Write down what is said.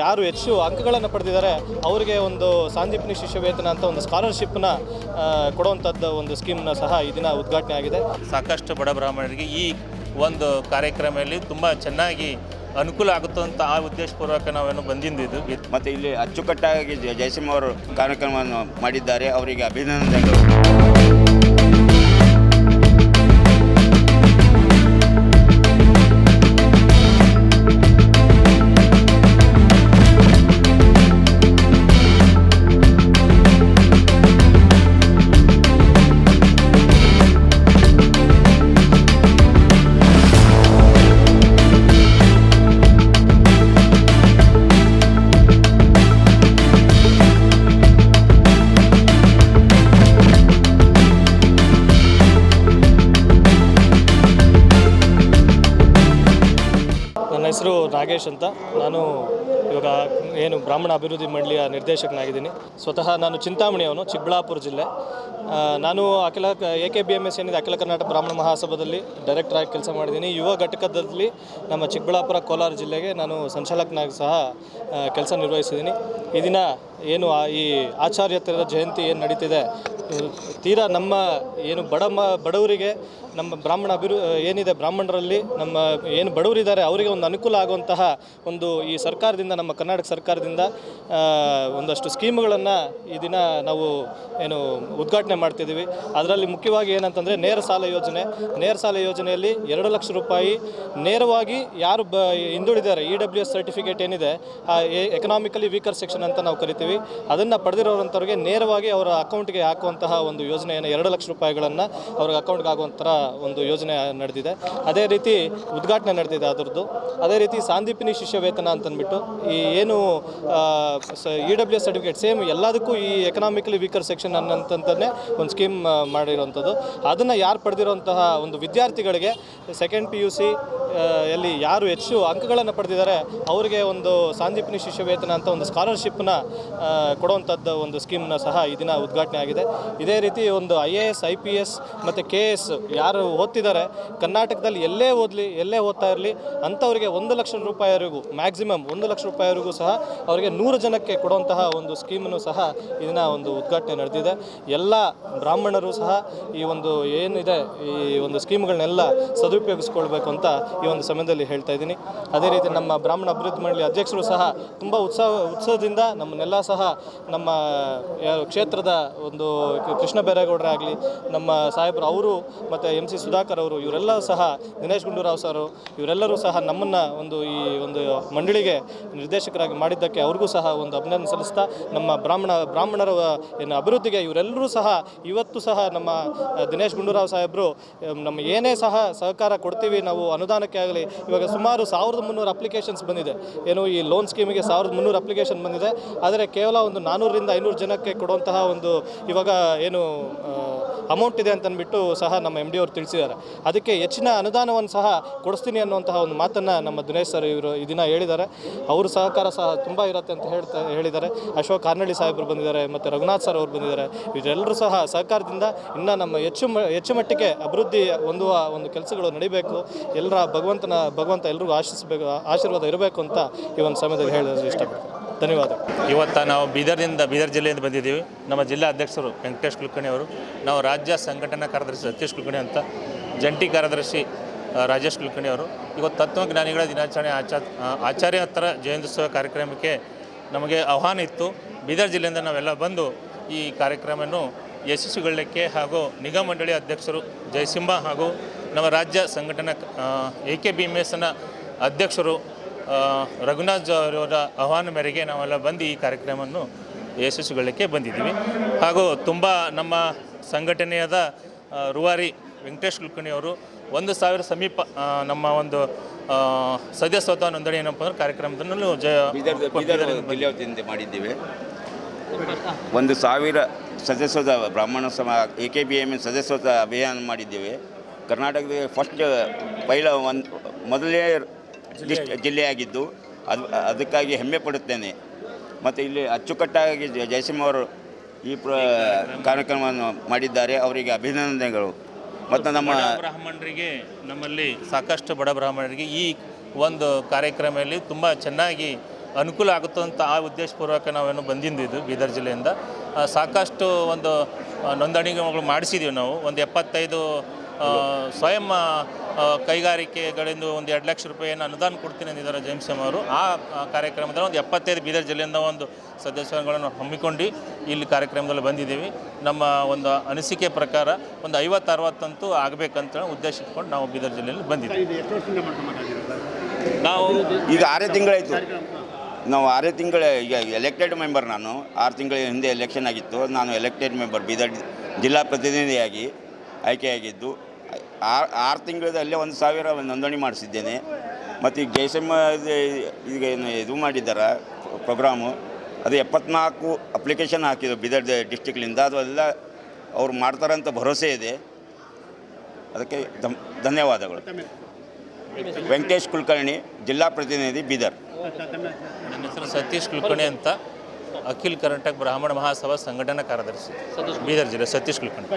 ಯಾರು ಹೆಚ್ಚು ಅಂಕಗಳನ್ನು ಪಡೆದಿದ್ದಾರೆ ಅವರಿಗೆ ಒಂದು ಸಾಂದೀಪನಿ ಶಿಷ್ಯ ವೇತನ ಅಂತ ಒಂದು ಸ್ಕಾಲರ್ಶಿಪ್ನ ಕೊಡುವಂಥದ್ದು ಒಂದು ಸ್ಕೀಮ್ನ ಸಹ ಈ ದಿನ ಉದ್ಘಾಟನೆ ಆಗಿದೆ. ಸಾಕಷ್ಟು ಬಡ ಬ್ರಾಹ್ಮಣರಿಗೆ ಈ ಒಂದು ಕಾರ್ಯಕ್ರಮದಲ್ಲಿ ತುಂಬ ಚೆನ್ನಾಗಿ ಅನುಕೂಲ ಆಗುತ್ತೆ ಅಂತ ಆ ಉದ್ದೇಶಪೂರ್ವಕ ನಾವೇನು ಬಂದಿದ್ದು ಮತ್ತು ಇಲ್ಲಿ ಅಚ್ಚುಕಟ್ಟಾಗಿ ಜಯಸಿಂಹ ಅವರು ಕಾರ್ಯಕ್ರಮವನ್ನು ಮಾಡಿದ್ದಾರೆ ಅವರಿಗೆ ಅಭಿನಂದನೆಗಳು. ನನ್ನ ಹೆಸರು ನಾಗೇಶ್ ಅಂತ. ನಾನು ಇವಾಗ ಏನು ಬ್ರಾಹ್ಮಣ ಅಭಿವೃದ್ಧಿ ಮಂಡಳಿಯ ನಿರ್ದೇಶಕನಾಗಿದ್ದೀನಿ. ಸ್ವತಃ ನಾನು ಚಿಂತಾಮಣಿಯವನು ಚಿಕ್ಕಬಳ್ಳಾಪುರ ಜಿಲ್ಲೆ. ನಾನು Akhila A K B M S ಏನಿದೆ, ಅಖಿಲ ಕರ್ನಾಟಕ ಬ್ರಾಹ್ಮಣ ಮಹಾಸಭಾದಲ್ಲಿ ಡೈರೆಕ್ಟರ್ ಆಗಿ ಕೆಲಸ ಮಾಡಿದ್ದೀನಿ. ಯುವ ಘಟಕದಲ್ಲಿ ನಮ್ಮ ಚಿಕ್ಕಬಳ್ಳಾಪುರ ಕೋಲಾರ ಜಿಲ್ಲೆಗೆ ನಾನು ಸಂಚಾಲಕನಾಗಿ ಸಹ ಕೆಲಸ ನಿರ್ವಹಿಸಿದ್ದೀನಿ. ಈ ದಿನ ಏನು ಈ ಆಚಾರ್ಯತ್ರದ ಜಯಂತಿ ಏನು ನಡೀತಿದೆ ತೀರಾ ನಮ್ಮ ಏನು ಬಡ ಬಡವರಿಗೆ ನಮ್ಮ ಬ್ರಾಹ್ಮಣ ಅಭಿವೃ ಏನಿದೆ ಬ್ರಾಹ್ಮಣರಲ್ಲಿ ನಮ್ಮ ಏನು ಬಡವರಿದ್ದಾರೆ ಅವರಿಗೆ ಒಂದು ಅನುಕೂಲ ಆಗುವಂತಹ ಒಂದು ಈ ಸರ್ಕಾರದಿಂದ, ನಮ್ಮ ಕರ್ನಾಟಕ ಸರ್ಕಾರದಿಂದ ಒಂದಷ್ಟು ಸ್ಕೀಮ್ಗಳನ್ನು ಈ ದಿನ ನಾವು ಏನು ಉದ್ಘಾಟನೆ ಮಾಡ್ತಿದ್ದೀವಿ. ಅದರಲ್ಲಿ ಮುಖ್ಯವಾಗಿ ಏನಂತಂದರೆ ನೇರ ಸಾಲ ಯೋಜನೆ. ನೇರ ಸಾಲ ಯೋಜನೆಯಲ್ಲಿ ಎರಡು ಲಕ್ಷ ರೂಪಾಯಿ ನೇರವಾಗಿ ಯಾರು ಬ ಹಿಂದುಳಿದ್ದಾರೆ ಇ ಡಬ್ಲ್ಯೂ ಎಸ್ ಸರ್ಟಿಫಿಕೇಟ್ ಏನಿದೆ, ಆ ಎಕನಾಮಿಕಲಿ ವೀಕರ್ ಸೆಕ್ಷನ್ ಅಂತ ನಾವು ಕರಿತೀವಿ. ಅದನ್ನು ಪಡೆದಿರೋರಂಥವ್ರಿಗೆ ನೇರವಾಗಿ ಅವರ ಅಕೌಂಟ್ಗೆ ಹಾಕುವಂತಹ ಒಂದು ಯೋಜನೆಯನ್ನು ಎರಡು ಲಕ್ಷ ರೂಪಾಯಿಗಳನ್ನು ಅವ್ರಿಗೆ ಅಕೌಂಟ್ಗೆ ಆಗುವಂಥ ಒಂದು ಯೋಜನೆ ನಡೆದಿದೆ. ಅದೇ ರೀತಿ ಉದ್ಘಾಟನೆ ನಡೆದಿದೆ ಅದರದ್ದು. ಅದೇ ರೀತಿ ಸಾಂದೀಪಿನಿ ಶಿಷ್ಯ ವೇತನ ಅಂತಂದ್ಬಿಟ್ಟು ಈ ಏನು E W S certificate same ಎಲ್ಲದಕ್ಕೂ ಈ ಎಕನಾಮಿಕಲಿ ವೀಕರ್ ಸೆಕ್ಷನ್ ಅನ್ನಂತಂತಲೇ ಒಂದು ಸ್ಕೀಮ್ ಮಾಡಿರೋವಂಥದ್ದು. ಅದನ್ನು ಯಾರು ಪಡೆದಿರುವಂತಹ ಒಂದು ವಿದ್ಯಾರ್ಥಿಗಳಿಗೆ ಸೆಕೆಂಡ್ ಪಿ ಯು ಸಿ ಎಲ್ಲಿ ಯಾರು ಹೆಚ್ಚು ಅಂಕಗಳನ್ನು ಪಡೆದಿದ್ದಾರೆ, ಅವರಿಗೆ ಒಂದು ಸಾಂದೀಪನಿ ಶಿಷ್ಯ ವೇತನ ಅಂತ ಒಂದು ಸ್ಕಾಲರ್ಶಿಪ್ನ ಕೊಡುವಂಥದ್ದು ಒಂದು ಸ್ಕೀಮ್ನ ಸಹ ಈ ದಿನ ಉದ್ಘಾಟನೆ ಆಗಿದೆ. ಇದೇ ರೀತಿ ಒಂದು I A S, I P S ಮತ್ತು ಕೆ ಎಸ್ ಯಾರು ಓದ್ತಿದ್ದಾರೆ, ಕರ್ನಾಟಕದಲ್ಲಿ ಎಲ್ಲೇ ಓದಲಿ, ಎಲ್ಲೇ ಓದ್ತಾ ಇರಲಿ, ಅಂಥವ್ರಿಗೆ ಒಂದು ಲಕ್ಷ ರೂಪಾಯಿವರೆಗೂ ಮ್ಯಾಕ್ಸಿಮಮ್ ಒಂದು ಲಕ್ಷ ರೂಪಾಯಿವರೆಗೂ ಸಹ ಅವರಿಗೆ ನೂರು ಜನಕ್ಕೆ ಕೊಡುವಂತಹ ಒಂದು ಸ್ಕೀಮನ್ನು ಸಹ ಇದನ್ನ ಒಂದು ಉದ್ಘಾಟನೆ ನಡೆದಿದೆ. ಎಲ್ಲ ಬ್ರಾಹ್ಮಣರು ಸಹ ಈ ಒಂದು ಏನಿದೆ, ಈ ಒಂದು ಸ್ಕೀಮ್ಗಳನ್ನೆಲ್ಲ ಸದುಪಯೋಗಿಸ್ಕೊಳ್ಬೇಕು ಅಂತ ಈ ಒಂದು ಸಮಯದಲ್ಲಿ ಹೇಳ್ತಾ ಇದ್ದೀನಿ. ಅದೇ ರೀತಿ ನಮ್ಮ ಬ್ರಾಹ್ಮಣ ಅಭಿವೃದ್ಧಿ ಮಂಡಳಿ ಅಧ್ಯಕ್ಷರು ಸಹ ತುಂಬ ಉತ್ಸಾಹ, ಉತ್ಸಾಹದಿಂದ ನಮ್ಮನ್ನೆಲ್ಲ ಸಹ ನಮ್ಮ ಕ್ಷೇತ್ರದ ಒಂದು ಕೃಷ್ಣ ಬೇರೇಗೌಡರೇ ಆಗಲಿ, ನಮ್ಮ ಸಾಹೇಬರು ಅವರು ಮತ್ತು ಎಂ ಸಿ ಸುಧಾಕರ್ ಅವರು, ಇವರೆಲ್ಲ ಸಹ ದಿನೇಶ್ ಗುಂಡೂರಾವ್ ಸರ್ ಇವರೆಲ್ಲರೂ ಸಹ ನಮ್ಮನ್ನು ಒಂದು ಈ ಒಂದು ಮಂಡಳಿಗೆ ನಿರ್ದೇಶಕರಾಗಿ ಮಾಡಿದ್ದಕ್ಕೆ ಅವ್ರಿಗೂ ಸಹ ಒಂದು ಅಭಿನಂದನೆ ಸಲ್ಲಿಸ್ತಾ, ನಮ್ಮ ಬ್ರಾಹ್ಮಣ, ಬ್ರಾಹ್ಮಣರ, ಏನು ಅಭಿವೃದ್ಧಿಗೆ ಇವರೆಲ್ಲರೂ ಸಹ ಇವತ್ತು ಸಹ ನಮ್ಮ ದಿನೇಶ್ ಗುಂಡೂರಾವ್ ಸಾಹೇಬರು, ನಮ್ಮ ಏನೇ ಸಹ ಸಹಕಾರ ಕೊಡ್ತೀವಿ, ನಾವು ಅನುದಾನಕ್ಕೆ ಆಗಲಿ, ಇವಾಗ ಸುಮಾರು ಸಾವಿರದ ಮುನ್ನೂರು ಅಪ್ಲಿಕೇಶನ್ಸ್ ಬಂದಿದೆ. ಏನು ಈ ಲೋನ್ ಸ್ಕೀಮಿಗೆ ಸಾವಿರದ ಮುನ್ನೂರು ಅಪ್ಲಿಕೇಶನ್ ಬಂದಿದೆ. ಆದರೆ ಕೇವಲ ಒಂದು ನಾನ್ನೂರರಿಂದ ಐನೂರು ಜನಕ್ಕೆ ಕೊಡುವಂತಹ ಒಂದು ಇವಾಗ ಏನು ಅಮೌಂಟ್ ಇದೆ ಅಂತ ಅಂದ್ಬಿಟ್ಟು ಸಹ ನಮ್ಮ ಎಂ ಡಿ ಅವರು ತಿಳಿಸಿದ್ದಾರೆ. ಅದಕ್ಕೆ ಹೆಚ್ಚಿನ ಅನುದಾನವನ್ನು ಸಹ ಕೊಡಿಸ್ತೀನಿ ಅನ್ನುವಂತಹ ಒಂದು ಮಾತನ್ನು ನಮ್ಮ ದಿನೇಶ್ ಸರ್ ಇವರು ಈ ದಿನ ಹೇಳಿದ್ದಾರೆ. ಅವರು ಸಹಕಾರ ಸಹ ತುಂಬ ಇರುತ್ತೆ ಅಂತ ಹೇಳ್ತಾ ಹೇಳಿದ್ದಾರೆ. ಅಶೋಕ್ ಕಾರ್ನಳ್ಳಿ ಸಾಹೇಬರು ಬಂದಿದ್ದಾರೆ, ಮತ್ತು ರಘುನಾಥ್ ಸರ್ ಅವರು ಬಂದಿದ್ದಾರೆ. ಇವರೆಲ್ಲರೂ ಸಹ ಸಹಕಾರದಿಂದ ಇನ್ನೂ ನಮ್ಮ ಹೆಚ್ಚು ಹೆಚ್ಚು ಮಟ್ಟಿಗೆ ಅಭಿವೃದ್ಧಿ ಹೊಂದುವ ಒಂದು ಕೆಲಸಗಳು ನಡಿಬೇಕು. ಎಲ್ಲರ ಭಗವಂತನ, ಭಗವಂತ ಎಲ್ರಿಗೂ ಆಶಿಸಬೇಕು, ಆಶೀರ್ವಾದ ಇರಬೇಕು ಅಂತ ಈ ಒಂದು ಸಮಯದಲ್ಲಿ ಹೇಳೋದು ಇಷ್ಟಪಡ್ತೀನಿ. ಧನ್ಯವಾದ. ಇವತ್ತು ನಾವು ಬೀದರ್ನಿಂದ, ಬೀದರ್ ಜಿಲ್ಲೆಯಿಂದ ಬಂದಿದ್ದೀವಿ. ನಮ್ಮ ಜಿಲ್ಲಾ ಅಧ್ಯಕ್ಷರು ವೆಂಕಟೇಶ್ ಕುಲಕರ್ಣಿ ಅವರು, ನಾವು ರಾಜ್ಯ ಸಂಘಟನಾ ಕಾರ್ಯದರ್ಶಿ ಸತೀಶ್ ಕುಲಕರ್ಣಿ ಅಂತ, ಜಂಟಿ ಕಾರ್ಯದರ್ಶಿ ರಾಜೇಶ್ ಕುಲಕರ್ಣಿ ಅವರು. ಇವತ್ತು ತತ್ವಜ್ಞಾನಿಗಳ ದಿನಾಚರಣೆ ಆಚಾ ಆಚಾರ್ಯ ಹತ್ತಿರ ಜಯಂತ್ಯುತ್ಸವ ಕಾರ್ಯಕ್ರಮಕ್ಕೆ ನಮಗೆ ಆಹ್ವಾನ ಇತ್ತು. ಬೀದರ್ ಜಿಲ್ಲೆಯಿಂದ ನಾವೆಲ್ಲ ಬಂದು ಈ ಕಾರ್ಯಕ್ರಮವನ್ನು ಯಶಸ್ವಿಗೊಳ್ಳಕ್ಕೆ ಹಾಗೂ ನಿಗಮ ಮಂಡಳಿ ಅಧ್ಯಕ್ಷರು ಜಯಸಿಂಹ ಹಾಗೂ ನಮ್ಮ ರಾಜ್ಯ ಸಂಘಟನಾ ಎ ಕೆ ಬಿ ಎಂ ಅಧ್ಯಕ್ಷರು ರಘುನಾಥ್ ಅವರ ಆಹ್ವಾನ ಮೇರೆಗೆ ನಾವೆಲ್ಲ ಬಂದು ಈ ಕಾರ್ಯಕ್ರಮವನ್ನು ಯಶಸ್ಸುಗೊಳ್ಳಕ್ಕೆ ಬಂದಿದ್ದೀವಿ. ಹಾಗೂ ತುಂಬ ನಮ್ಮ ಸಂಘಟನೆಯಾದ ರುವಾರಿ ವೆಂಕಟೇಶ್ ಕುಲಕರ್ಣಿ ಅವರು ಒಂದು ಸಾವಿರ ಸಮೀಪ ನಮ್ಮ ಒಂದು ಸದಸ್ಯತ್ವ ನೋಂದಣಿ ಏನಪ್ಪ ಅಂದ್ರೆ ಕಾರ್ಯಕ್ರಮದಲ್ಲೂ ಜ ಮಾಡಿದ್ದೇವೆ. ಒಂದು ಸಾವಿರ ಸದಸ್ಯದ ಬ್ರಾಹ್ಮಣ ಸಮ A K B M N ಸದಸ್ಯತ್ವ ಅಭಿಯಾನ ಮಾಡಿದ್ದೇವೆ. ಕರ್ನಾಟಕದ ಫಸ್ಟ್ ಪೈಲ ಒಂದು ಮೊದಲೇ ಡಿಸ್ಟ್ ಜಿಲ್ಲೆಯಾಗಿದ್ದು. ಅದು ಅದಕ್ಕಾಗಿ ಹೆಮ್ಮೆ ಪಡುತ್ತೇನೆ. ಮತ್ತು ಇಲ್ಲಿ ಅಚ್ಚುಕಟ್ಟಾಗಿ ಜಯಸಿಂಹವರು ಈ ಪ್ರ ಕಾರ್ಯಕ್ರಮವನ್ನು ಮಾಡಿದ್ದಾರೆ. ಅವರಿಗೆ ಅಭಿನಂದನೆಗಳು. ಮತ್ತು ನಮ್ಮ ಬ್ರಾಹ್ಮಣರಿಗೆ ನಮ್ಮಲ್ಲಿ ಸಾಕಷ್ಟು ಬಡ ಬ್ರಾಹ್ಮಣರಿಗೆ ಈ ಒಂದು ಕಾರ್ಯಕ್ರಮದಲ್ಲಿ ತುಂಬ ಚೆನ್ನಾಗಿ ಅನುಕೂಲ ಆಗುತ್ತೋ ಅಂತ ಆ ಉದ್ದೇಶಪೂರ್ವಕ ನಾವೇನು ಬಂದಿದ್ದು ಬೀದರ್ ಜಿಲ್ಲೆಯಿಂದ. ಸಾಕಷ್ಟು ಒಂದು ನೋಂದಣಿಗಳು ಮಾಡಿಸಿದ್ದೀವಿ ನಾವು. ಒಂದು ಎಪ್ಪತ್ತೈದು ಸ್ವಯಂ ಕೈಗಾರಿಕೆಗಳಿಂದ ಒಂದು ಎರಡು ಲಕ್ಷ ರೂಪಾಯಿಯನ್ನು ಅನುದಾನ ಕೊಡ್ತೀನಿ ಅಂದಿದ್ದಾರೆ ಜೇಮ್ಸ್ ಎಂ ಅವರು. ಆ ಕಾರ್ಯಕ್ರಮದಲ್ಲಿ ಒಂದು ಎಪ್ಪತ್ತೈದು ಬೀದರ್ ಜಿಲ್ಲೆಯಿಂದ ಒಂದು ಸದಸ್ಯಗಳನ್ನು ಹಮ್ಮಿಕೊಂಡು ಇಲ್ಲಿ ಕಾರ್ಯಕ್ರಮದಲ್ಲಿ ಬಂದಿದ್ದೀವಿ. ನಮ್ಮ ಒಂದು ಅನಿಸಿಕೆ ಪ್ರಕಾರ ಒಂದು ಐವತ್ತು ಅರವತ್ತಂತೂ ಆಗಬೇಕಂತ ಉದ್ದೇಶ ಇಟ್ಕೊಂಡು ನಾವು ಬೀದರ್ ಜಿಲ್ಲೆಯಲ್ಲಿ ಬಂದಿದ್ದೀವಿ. ನಾವು ಈಗ ಆರೇ ತಿಂಗಳಾಯಿತು. ನಾವು ಆರೇ ತಿಂಗಳ ಈಗ ಎಲೆಕ್ಟೆಡ್ ಮೆಂಬರ್ ನಾನು. ಆರು ತಿಂಗಳ ಹಿಂದೆ ಎಲೆಕ್ಷನ್ ಆಗಿತ್ತು. ನಾನು ಎಲೆಕ್ಟೆಡ್ ಮೆಂಬರ್ ಬೀದರ್ ಜಿಲ್ಲಾ ಪ್ರತಿನಿಧಿಯಾಗಿ ಆಯ್ಕೆಯಾಗಿದ್ದು. ಆರು ಆರು ತಿಂಗಳಲ್ಲೇ ಒಂದು ಸಾವಿರ ನೋಂದಣಿ ಮಾಡಿಸಿದ್ದೇನೆ. ಮತ್ತು ಈಗ ಜೈಸಮ್ಮ ಈಗ ಏನು ಇದು ಮಾಡಿದ್ದಾರೆ ಪ್ರೋಗ್ರಾಮು ಅದು ಎಪ್ಪತ್ನಾಲ್ಕು ಅಪ್ಲಿಕೇಶನ್ ಹಾಕಿದ್ರು ಬೀದರ್ ಡಿಸ್ಟಿಕ್ಲಿಂದ ಅದು ಎಲ್ಲ ಅವ್ರು ಮಾಡ್ತಾರಂತ ಭರವಸೆ ಇದೆ. ಅದಕ್ಕೆ ಧಮ್ ಧನ್ಯವಾದಗಳು. ವೆಂಕಟೇಶ್ ಕುಲಕರ್ಣಿ ಜಿಲ್ಲಾ ಪ್ರತಿನಿಧಿ ಬೀದರ್. ನನ್ನ ಹೆಸರು ಸತೀಶ್ ಕುಲಕರ್ಣಿ ಅಂತ. ಅಖಿಲ್ ಕರ್ನಾಟಕ ಬ್ರಾಹ್ಮಣ ಮಹಾಸಭಾ ಸಂಘಟನಾ ಕಾರ್ಯದರ್ಶಿ. ಬೀದರ್ ಜಿಲ್ಲೆ ಸತೀಶ್ ಕುಲಕರ್ಣಿ.